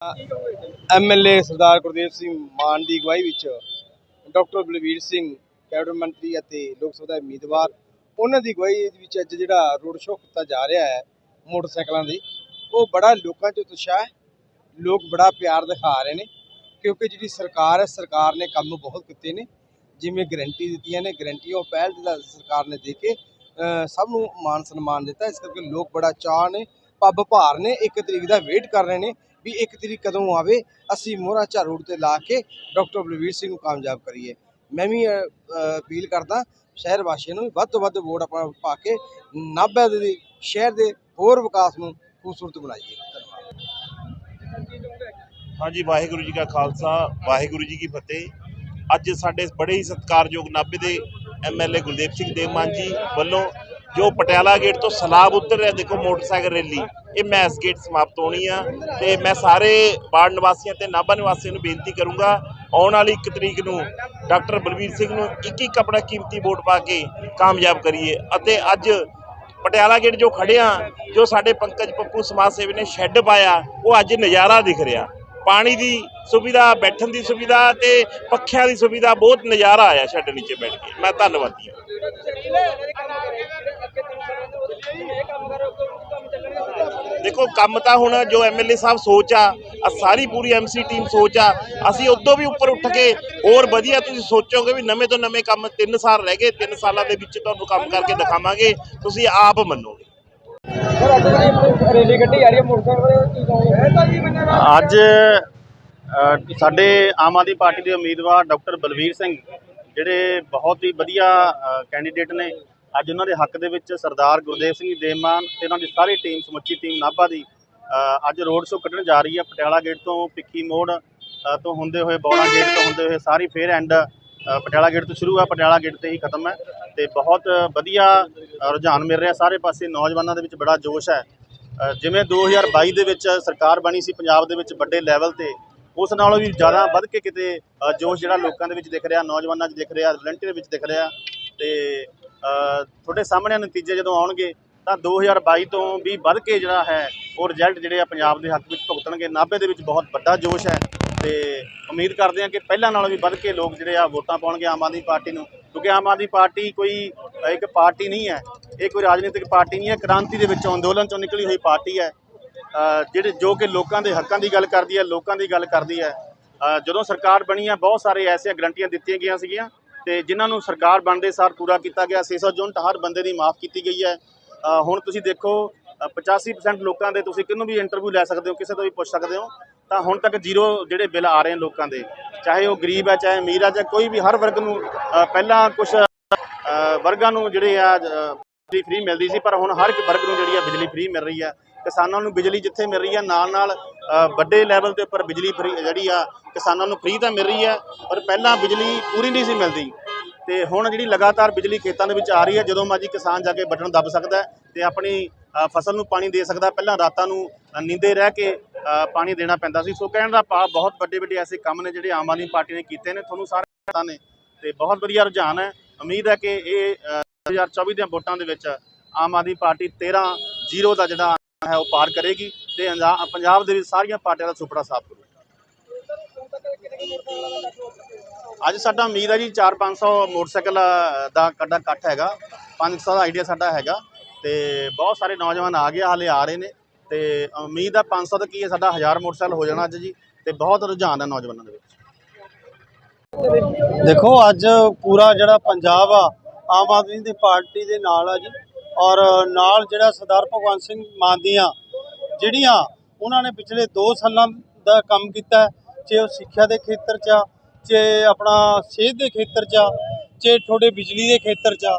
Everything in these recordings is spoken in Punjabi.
ਐਮਐਲਏ ਸਰਦਾਰ ਗੁਰਦੇਵ ਸਿੰਘ ਮਾਨ ਦੀ ਅਗਵਾਈ ਵਿੱਚ ਡਾਕਟਰ ਬਲਵੀਰ ਸਿੰਘ, ਕੈਬਨਿਟ ਮੰਤਰੀ ਅਤੇ ਲੋਕ ਸਭਾ ਦੇ ਉਮੀਦਵਾਰ, ਉਹਨਾਂ ਦੀ ਅਗਵਾਈ ਵਿੱਚ ਅੱਜ ਜਿਹੜਾ ਰੋਡ ਸ਼ੋਅ ਕੀਤਾ ਜਾ ਰਿਹਾ ਹੈ ਮੋਟਰਸਾਈਕਲਾਂ ਦੀ, ਉਹ ਬੜਾ ਲੋਕਾਂ 'ਚ ਉਤਸ਼ਾਹ ਹੈ, ਲੋਕ ਬੜਾ ਪਿਆਰ ਦਿਖਾ ਰਹੇ ਨੇ, ਕਿਉਂਕਿ ਜਿਹੜੀ ਸਰਕਾਰ ਹੈ, ਸਰਕਾਰ ਨੇ ਕੰਮ ਬਹੁਤ ਕੀਤੇ ਨੇ, ਜਿਵੇਂ ਗਰੰਟੀ ਦਿੱਤੀਆਂ ਨੇ ਗਰੰਟੀਆਂ ਉਹ ਪਹਿਲ ਜਿਹੜਾ ਸਰਕਾਰ ਨੇ ਦੇ ਕੇ ਸਭ ਨੂੰ ਮਾਨ ਸਨਮਾਨ ਦਿੱਤਾ, ਇਸ ਕਰਕੇ ਲੋਕ ਬੜਾ ਚਾਅ ਨੇ ਪੱਬ ਭਾਰ ਨੇ, ਇੱਕ ਤਰੀਕ ਦਾ ਵੇਟ ਕਰ ਰਹੇ ਨੇ ਵੀ ਇੱਕ ਤਰੀਕ ਕਦੋਂ ਆਵੇ, ਅਸੀਂ ਮੋਹਰਾ ਝਾੜੂ ਤੇ ਲਾ ਕੇ ਡਾਕਟਰ ਬਲਵੀਰ ਸਿੰਘ ਨੂੰ ਕਾਮਯਾਬ ਕਰੀਏ। ਮੈਂ ਵੀ ਅਪੀਲ ਕਰਦਾ ਸ਼ਹਿਰ ਵਾਸੀਆਂ ਨੂੰ ਵੱਧ ਤੋਂ ਵੱਧ ਵੋਟ ਆਪਣਾ ਪਾ ਕੇ ਨਾਭਾ ਦੇ ਸ਼ਹਿਰ ਦੇ ਹੋਰ ਵਿਕਾਸ ਨੂੰ ਖੂਬਸੂਰਤ ਬਣਾਈਏ। ਧੰਨਵਾਦ ਹਾਂਜੀ, ਵਾਹਿਗੁਰੂ ਜੀ ਕਾ ਖਾਲਸਾ, ਵਾਹਿਗੁਰੂ ਜੀ ਕੀ ਫਤਿਹ। ਅੱਜ ਸਾਡੇ ਬੜੇ ਹੀ ਸਤਿਕਾਰਯੋਗ ਨਾਭੇ ਦੇ ਐਮਐਲਏ ਗੁਰਦੇਵ ਸਿੰਘ ਦੇਵਮਾਨ ਜੀ ਵੱਲੋਂ ਜੋ ਪਟਿਆਲਾ ਗੇਟ ਤੋਂ ਸਲਾਬ ਉਤਰ ਰਿਹਾ, ਦੇਖੋ ਮੋਟਰਸਾਈਕਲ ਰੈਲੀ, ਇਹ ਮੈਸ ਗੇਟ ਸਮਾਪਤ ਹੋਣੀ ਆ ਤੇ ਮੈਂ ਸਾਰੇ ਬਾੜ ਨਿਵਾਸੀਆਂ ਤੇ ਨਾਭਾ ਨਿਵਾਸੀਆਂ ਨੂੰ ਬੇਨਤੀ ਕਰੂੰਗਾ, ਆਉਣ ਵਾਲੀ 1 ਤਰੀਕ ਨੂੰ ਡਾਕਟਰ ਬਲਵੀਰ ਸਿੰਘ ਨੂੰ ਇੱਕ ਇੱਕ ਆਪਣਾ ਕੀਮਤੀ ਵੋਟ ਪਾ ਕੇ ਕਾਮਯਾਬ ਕਰੀਏ ਅਤੇ ਅੱਜ ਪਟਿਆਲਾ ਗੇਟ ਜੋ ਖੜਿਆ ਜੋ ਸਾਡੇ ਪੰਕਜ ਪੱਪੂ ਸਮਾਜ ਸੇਵੀ ਨੇ ਸ਼ੈੱਡ ਪਾਇਆ, ਉਹ ਅੱਜ ਨਜ਼ਾਰਾ ਦਿਖ ਰਿਹਾ। ਪਾਣੀ ਦੀ ਸੁਵਿਧਾ, ਬੈਠਣ ਦੀ ਸੁਵਿਧਾ ਤੇ ਪੱਖਿਆਂ ਦੀ ਸੁਵਿਧਾ ਬਹੁਤ ਨਜ਼ਾਰਾ ਆਇਆ ਛੱਡ ਨੀਚੇ ਬੈਠ ਕੇ। ਮੈਂ ਧੰਨਵਾਦੀ ਹਾਂ ਦੇਖੋ, ਕੰਮ ਤਾਂ ਹੁਣ ਜੋ ਐਮਐਲਏ ਸਾਹਿਬ ਸੋਚ ਆ ਆ ਸਾਰੀ ਪੂਰੀ ਐਮਸੀ ਟੀਮ ਸੋਚ ਆ, ਅਸੀਂ ਉਦੋਂ ਵੀ ਉੱਪਰ ਉੱਠ ਕੇ ਹੋਰ ਵਧੀਆ ਤੁਸੀਂ ਸੋਚੋਗੇ ਵੀ ਨਵੇਂ ਤੋਂ ਨਵੇਂ ਕੰਮ 3 ਸਾਲ ਰਹਿ ਗਏ 3 ਸਾਲਾਂ ਦੇ ਵਿੱਚ ਤੁਹਾਨੂੰ ਕੰਮ ਕਰਕੇ ਦਿਖਾਵਾਂਗੇ, ਤੁਸੀਂ ਆਪ ਮੰਨੋਗੇ। ਰੈਲੀ ਗੱਡੀ ਆ ਰਹੀ ਹੈ ਮੋਟਰਸਾਈਕਲ ਕੀ ਕਹੋਗੇ? ਅੱਜ ਸਾਡੇ ਆਮ ਆਦਮੀ ਪਾਰਟੀ ਦੇ ਉਮੀਦਵਾਰ ਡਾਕਟਰ ਬਲਵੀਰ ਸਿੰਘ ਜਿਹੜੇ ਬਹੁਤ ਹੀ ਵਧੀਆ ਕੈਂਡੀਡੇਟ ਨੇ ਅੱਜ ਉਹਨਾਂ ਦੇ ਹੱਕ ਦੇ ਵਿੱਚ ਸਰਦਾਰ ਗੁਰਦੇਵ ਸਿੰਘ ਜੀ ਦੇਵਮਾਨ ਤੇ ਉਹਨਾਂ ਦੀ ਸਾਰੀ ਟੀਮ ਸਮੁੱਚੀ ਟੀਮ ਨਾਭਾ ਦੀ ਅੱਜ ਰੋਡ ਸ਼ੋਅ ਕੱਢਣ ਜਾ ਰਹੀ ਹੈ ਪਟਿਆਲਾ ਗੇਟ ਤੋਂ ਪਿੱਕੀ ਮੋੜ ਤੋਂ ਹੁੰਦੇ ਹੋਏ ਬੌੜਾ ਗੇਟ ਤੋਂ ਹੁੰਦੇ ਹੋਏ ਸਾਰੀ ਫੇਰ ਐਂਡ ਪਟਿਆਲਾ ਗੇਟ ਤੋਂ ਸ਼ੁਰੂ ਆ ਪਟਿਆਲਾ ਗੇਟ ਤੇ ਹੀ ਖਤਮ ਹੈ। ਤੇ ਬਹੁਤ ਵਧੀਆ ਰੁਝਾਨ ਮਿਲ ਰਿਹਾ ਸਾਰੇ ਪਾਸੇ। ਨੌਜਵਾਨਾਂ ਦੇ ਵਿੱਚ ਬੜਾ ਜੋਸ਼ ਹੈ। ਅ, ਜਿਵੇਂ 2022 ਦੇ ਵਿੱਚ ਸਰਕਾਰ ਬਣੀ ਸੀ ਪੰਜਾਬ ਦੇ ਵਿੱਚ ਵੱਡੇ ਲੈਵਲ ਤੇ ਉਸ ਨਾਲੋਂ ਵੀ ਜ਼ਿਆਦਾ ਵੱਧ ਕੇ ਕਿਤੇ ਜੋਸ਼ ਜਿਹੜਾ ਲੋਕਾਂ ਦੇ ਵਿੱਚ ਦਿਖ ਰਿਹਾ ਨੌਜਵਾਨਾਂ 'ਚ ਦਿਖ ਰਿਹਾ ਵਲੰਟੀਅਰ ਵਿੱਚ ਦਿਖ ਰਿਹਾ। ਤੇ ਤੁਹਾਡੇ ਸਾਹਮਣੇ ਨਤੀਜੇ ਜਦੋਂ ਆਉਣਗੇ ਤਾਂ 2022 ਤੋਂ ਵੀ ਵੱਧ ਕੇ ਜਿਹੜਾ ਹੈ ਉਹ ਰਿਜ਼ਲਟ ਜਿਹੜੇ ਆ ਪੰਜਾਬ ਦੇ ਹੱਕ ਵਿੱਚ ਭੁਗਤਣਗੇ। ਨਾਭੇ ਦੇ ਵਿੱਚ ਬਹੁਤ ਵੱਡਾ ਜੋਸ਼ ਹੈ। ਤੇ ਉਮੀਦ ਕਰਦੇ ਹਾਂ ਕਿ ਪਹਿਲਾਂ ਨਾਲੋਂ ਵੀ ਵੱਧ ਕੇ ਲੋਕ ਜਿਹੜੇ ਆ ਵੋਟਾਂ ਪਾਉਣਗੇ ਆਮ ਆਦਮੀ ਪਾਰਟੀ ਨੂੰ। ਕਿਉਂਕਿ ਆਮ ਆਦਮੀ ਪਾਰਟੀ ਕੋਈ ਇੱਕ ਪਾਰਟੀ ਨਹੀਂ ਹੈ ਇਹ ਕੋਈ ਰਾਜਨੀਤਿਕ ਪਾਰਟੀ ਨਹੀਂ ਹੈ ਕ੍ਰਾਂਤੀ ਦੇ ਵਿੱਚੋਂ ਅੰਦੋਲਨ ਚੋਂ ਨਿਕਲੀ ਹੋਈ ਪਾਰਟੀ ਹੈ। ਜਿਹੜੇ ਜੋ ਕਿ ਲੋਕਾਂ ਦੇ ਹੱਕਾਂ ਦੀ ਗੱਲ ਕਰਦੀ ਹੈ ਲੋਕਾਂ ਦੀ ਗੱਲ ਕਰਦੀ ਹੈ। ਜਦੋਂ ਸਰਕਾਰ ਬਣੀ ਹੈ ਬਹੁਤ ਸਾਰੇ ਐਸੀਆਂ ਗਰੰਟੀਆਂ ਦਿੱਤੀਆਂ ਗਈਆਂ ਸੀਗੀਆਂ ਤੇ ਜਿਨ੍ਹਾਂ ਨੂੰ ਸਰਕਾਰ ਬਣਦੇ ਸਾਰ ਪੂਰਾ ਕੀਤਾ ਗਿਆ। 600 ਯੂਨਿਟ ਹਰ ਬੰਦੇ ਦੀ ਮਾਫ ਕੀਤੀ ਗਈ ਹੈ। ਹੁਣ ਤੁਸੀਂ ਦੇਖੋ ਅ, 85% ਲੋਕਾਂ ਦੇ ਤੁਸੀਂ ਕਿਹਨੂੰ ਵੀ ਇੰਟਰਵਿਊ ਲੈ ਸਕਦੇ ਹੋ ਕਿਸੇ ਤੋਂ ਵੀ ਪੁੱਛ ਸਕਦੇ ਹੋ। ਤਾਂ ਹੁਣ ਤੱਕ ਜ਼ੀਰੋ ਜਿਹੜੇ ਬਿੱਲ ਆ ਰਹੇ ਨੇ ਲੋਕਾਂ ਦੇ, ਚਾਹੇ ਉਹ ਗਰੀਬ ਹੈ ਚਾਹੇ ਅਮੀਰ ਹੈ ਚਾਹੇ ਕੋਈ ਵੀ ਹਰ ਵਰਗ ਨੂੰ ਪਹਿਲਾਂ ਕੁਝ ਵਰਗਾਂ ਨੂੰ ਜਿਹੜੇ ਆ ਬਿਜਲੀ ਫ੍ਰੀ ਮਿਲਦੀ ਸੀ, ਪਰ ਹੁਣ ਹਰ ਇੱਕ ਵਰਗ ਨੂੰ ਜਿਹੜੀ ਆ ਬਿਜਲੀ ਫ੍ਰੀ ਮਿਲ ਰਹੀ ਆ। ਕਿਸਾਨਾਂ ਨੂੰ ਬਿਜਲੀ ਜਿੱਥੇ ਮਿਲ ਰਹੀ ਆ ਨਾਲ ਨਾਲ ਵੱਡੇ ਲੈਵਲ ਦੇ ਉੱਪਰ ਬਿਜਲੀ ਫ੍ਰੀ ਜਿਹੜੀ ਆ, ਕਿਸਾਨਾਂ ਨੂੰ ਫ੍ਰੀ ਤਾਂ ਮਿਲ ਰਹੀ ਆ, ਪਰ ਪਹਿਲਾਂ ਬਿਜਲੀ ਪੂਰੀ ਨਹੀਂ ਸੀ ਮਿਲਦੀ। ਤੇ ਹੁਣ ਜਿਹੜੀ ਲਗਾਤਾਰ ਬਿਜਲੀ ਖੇਤਾਂ ਦੇ ਵਿੱਚ ਆ ਰਹੀ ਹੈ ਜਦੋਂ ਮਰਜ਼ੀ ਕਿਸਾਨ ਜਾ ਕੇ ਬਟਨ ਦੱਬ ਸਕਦਾ ਹੈ ਤੇ ਆਪਣੀ ਫਸਲ ਨੂੰ ਪਾਣੀ ਦੇ ਸਕਦਾ ਪਹਿਲਾਂ ਰਾਤਾਂ ਨੂੰ ਨੀਂਦੇ ਰਹਿ ਕੇ ਪਾਣੀ ਦੇਣਾ ਪੈਂਦਾ ਸੀ। ਸੋ ਕਹਿਣ ਦਾ ਭਾਵ ਬਹੁਤ ਵੱਡੇ ਵੱਡੇ ਐਸੇ ਕੰਮ ਨੇ ਜਿਹੜੇ ਆਮ ਆਦਮੀ ਪਾਰਟੀ ਨੇ ਕੀਤੇ ਨੇ। ਤੁਹਾਨੂੰ ਸਾਰੇ ਪਤਾ ਨੇ ਤੇ ਬਹੁਤ ਵਧੀਆ ਰੁਝਾਨ ਹੈ। ਉਮੀਦ ਹੈ ਕਿ ਇਹ ਅ, 2024 ਦੀਆਂ ਵੋਟਾਂ ਦੇ ਵਿੱਚ ਆਮ ਆਦਮੀ ਪਾਰਟੀ 13 ਜ਼ੀਰੋ ਦਾ ਜਿਹੜਾ ਹੈ ਉਹ ਪਾਰ ਕਰੇਗੀ ਤੇ ਪੰਜਾਬ ਦੇ ਵਿੱਚ ਸਾਰੀਆਂ ਪਾਰਟੀਆਂ ਦਾ ਸੁਪਨਾ ਸਾਫ਼ ਕਰੂ ਅੱਜ ਸਾਡਾ ਉਮੀਦ ਹੈ ਜੀ 4-500 ਮੋਟਰਸਾਈਕਲ ਦਾ ਕੱਡਾ ਇਕੱਠ ਹੈਗਾ 500 ਦਾ ਆਈਡੀਆ ਸਾਡਾ ਹੈਗਾ ਤੇ ਬਹੁਤ ਸਾਰੇ ਨੌਜਵਾਨ ਆ ਗਏ ਹਾਲੇ ਆ ਰਹੇ ਨੇ। ਤੇ ਉਮੀਦ ਹੈ 500 ਤੱਕ ਕੀ ਹੈ ਸਾਡਾ 1000 ਮੋਟਰਸਾਈਕਲ ਹੋ ਜਾਣਾ ਅੱਜ ਜੀ ਤੇ ਬਹੁਤ ਰੁਝਾਨ ਹੈ ਨੌਜਵਾਨਾਂ ਦੇ ਵਿੱਚ। ਦੇਖੋ ਅੱਜ ਪੂਰਾ ਜਿਹੜਾ ਪੰਜਾਬ ਆ ਆਮ ਆਦਮੀ ਦੀ ਪਾਰਟੀ ਦੇ ਨਾਲ ਆ ਜੀ। ਔਰ ਨਾਲ ਜਿਹੜਾ ਸਰਦਾਰ ਭਗਵੰਤ ਸਿੰਘ ਮਾਨ ਦੀਆਂ ਜਿਹੜੀਆਂ ਉਹਨਾਂ ਨੇ ਪਿਛਲੇ 2 ਸਾਲਾਂ ਦਾ ਕੰਮ ਕੀਤਾ ਹੈ, ਚਾਹੇ ਉਹ ਸਿੱਖਿਆ ਦੇ ਖੇਤਰ 'ਚ ਆ ਚਾਹੇ ਆਪਣਾ ਸਿਹਤ ਦੇ ਖੇਤਰ 'ਚ ਆ ਚਾਹੇ ਤੁਹਾਡੇ ਬਿਜਲੀ ਦੇ ਖੇਤਰ 'ਚ ਆ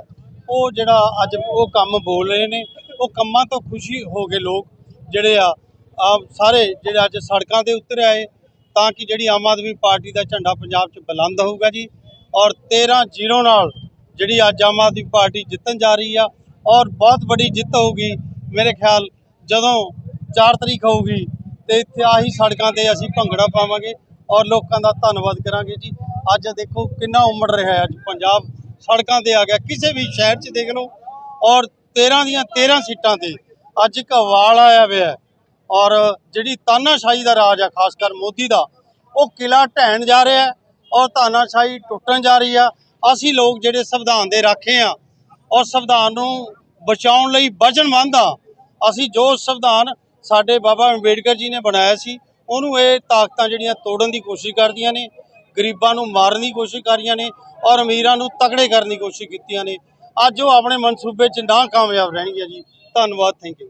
ਉਹ ਜਿਹੜਾ ਅੱਜ ਉਹ ਕੰਮ ਬੋਲ ਰਹੇ ਨੇ ਉਹ ਕੰਮਾਂ ਤੋਂ ਖੁਸ਼ੀ ਹੋ ਗਏ ਲੋਕ। ਜਿਹੜੇ ਆ ਆ ਸਾਰੇ ਜਿਹੜੇ ਅੱਜ ਸੜਕਾਂ ਤੇ ਉਤਰ ਆਏ, ਤਾਂ ਕਿ ਜਿਹੜੀ ਆਮ ਆਦਮੀ ਪਾਰਟੀ ਦਾ ਝੰਡਾ ਪੰਜਾਬ 'ਚ ਬੁਲੰਦ ਹੋਊਗਾ ਜੀ। ਔਰ 13 ਜ਼ੀਰੋ ਨਾਲ ਜਿਹੜੀ ਅੱਜ ਆਮ ਆਦਮੀ ਪਾਰਟੀ ਜਿੱਤਣ ਜਾ ਰਹੀ ਆ, ਔਰ ਬਹੁਤ ਵੱਡੀ ਜਿੱਤ ਹੋਊਗੀ ਮੇਰੇ ਖਿਆਲ ਜਦੋਂ 4 ਤਰੀਕ ਹੋਊਗੀ, ਤੇ ਇੱਥੇ ਆਹੀ ਸੜਕਾਂ ਤੇ ਅਸੀਂ ਭੰਗੜਾ ਪਾਵਾਂਗੇ ਔਰ ਲੋਕਾਂ ਦਾ ਧੰਨਵਾਦ ਕਰਾਂਗੇ ਜੀ। ਅੱਜ ਦੇਖੋ ਕਿੰਨਾ ਉਮੜ ਰਿਹਾ ਹੈ ਅੱਜ ਪੰਜਾਬ। ਸੜਕਾਂ ਤੇ ਆ ਗਿਆ, ਕਿਸੇ ਵੀ ਸ਼ਹਿਰ 'ਚ ਦੇਖ ਲਓ। ਔਰ 13 ਦੀਆਂ 13 ਸੀਟਾਂ ਤੇ ਅੱਜ ਇੱਕ ਵਾਲ ਆਇਆ ਹੋਇਆ ਔਰ ਜਿਹੜੀ ਤਾਨਾਸ਼ਾਹੀ ਦਾ ਰਾਜ ਆ, ਖਾਸ ਕਰ ਮੋਦੀ ਦਾ, ਉਹ ਕਿਲਾ ਢਹਿਣ ਜਾ ਰਿਹਾ ਹੈ ਔਰ ਤਾਨਾਸ਼ਾਹੀ ਟੁੱਟਣ ਜਾ ਰਹੀ ਆ। ਅਸੀਂ ਲੋਕ ਜਿਹੜੇ ਸੰਵਿਧਾਨ ਦੇ ਰਾਖੇ ਆ ਔਰ ਸੰਵਿਧਾਨ ਨੂੰ ਬਚਾਉਣ ਲਈ ਵਚਨਬੱਧ ਆ। ਅਸੀਂ ਜੋ ਸੰਵਿਧਾਨ ਸਾਡੇ ਬਾਬਾ ਅੰਬੇਡਕਰ ਜੀ ਨੇ ਬਣਾਇਆ ਸੀ, ਉਹਨੂੰ ਇਹ ਤਾਕਤਾਂ ਜਿਹੜੀਆਂ ਤੋੜਨ ਦੀ ਕੋਸ਼ਿਸ਼ ਕਰਦੀਆਂ ਨੇ, ਗਰੀਬਾਂ ਨੂੰ ਮਾਰਨ ਦੀ ਕੋਸ਼ਿਸ਼ ਕਰ ਰਹੀਆਂ ਨੇ ਔਰ ਅਮੀਰਾਂ ਨੂੰ ਤਕੜੇ ਕਰਨ ਦੀ ਕੋਸ਼ਿਸ਼ ਕੀਤੀਆਂ ਨੇ। ਅੱਜ ਉਹ ਆਪਣੇ ਮਨਸੂਬੇ 'ਚ ਨਾ ਕਾਮਯਾਬ ਰਹਿਣਗੀਆਂ ਜੀ। ਧੰਨਵਾਦ ਥੈਂਕ ਯੂ